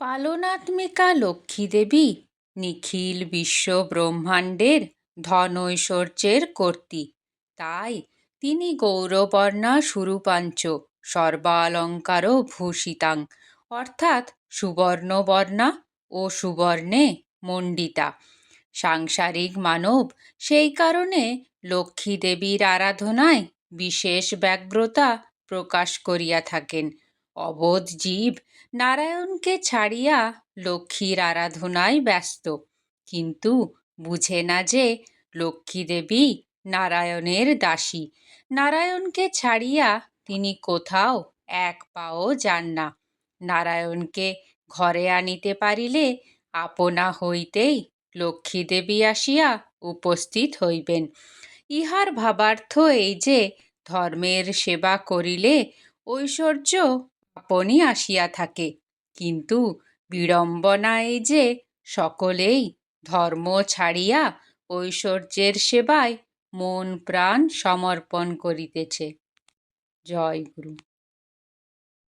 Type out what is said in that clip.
পালনাত্মিকা লক্ষ্মীদেবী নিখিল বিশ্ব ব্রহ্মাণ্ডের ধনৈশ্বর্যের কর্ত্রী তাই তিনি গৌরবর্ণা সুরূপাঞ্চ সর্বালঙ্কার ভূষিতাং, অর্থাৎ সুবর্ণবর্ণা ও সুবর্ণে মণ্ডিতা। সাংসারিক মানব সেই কারণে লক্ষ্মী দেবীর আরাধনায় বিশেষ ব্যগ্রতা প্রকাশ করিয়া থাকেন। অবোধ জীব নারায়ণকে ছাড়িয়া লক্ষ্মীর আরাধনায় ব্যস্ত। কিন্তু বুঝে না যে লক্ষ্মী দেবী নারায়ণের দাসী। নারায়ণকে ছাড়িয়া তিনি কোথাও এক পাও যান না। নারায়ণকে ঘরে আনিতে পারিলে আপনা হইতেই লক্ষ্মী দেবী আসিয়া উপস্থিত হইবেন। ইহার ভাবার্থ এই যে ধর্মের সেবা করিলে ঐশ্বর্য আপনি আসিয়া থাকে। কিন্তু বিড়ম্বনা এই যে সকলেই ধর্ম ছাড়িয়া ঐশ্বর্যের সেবায় মন প্রাণ সমর্পণ করিতেছে। জয় গুরু।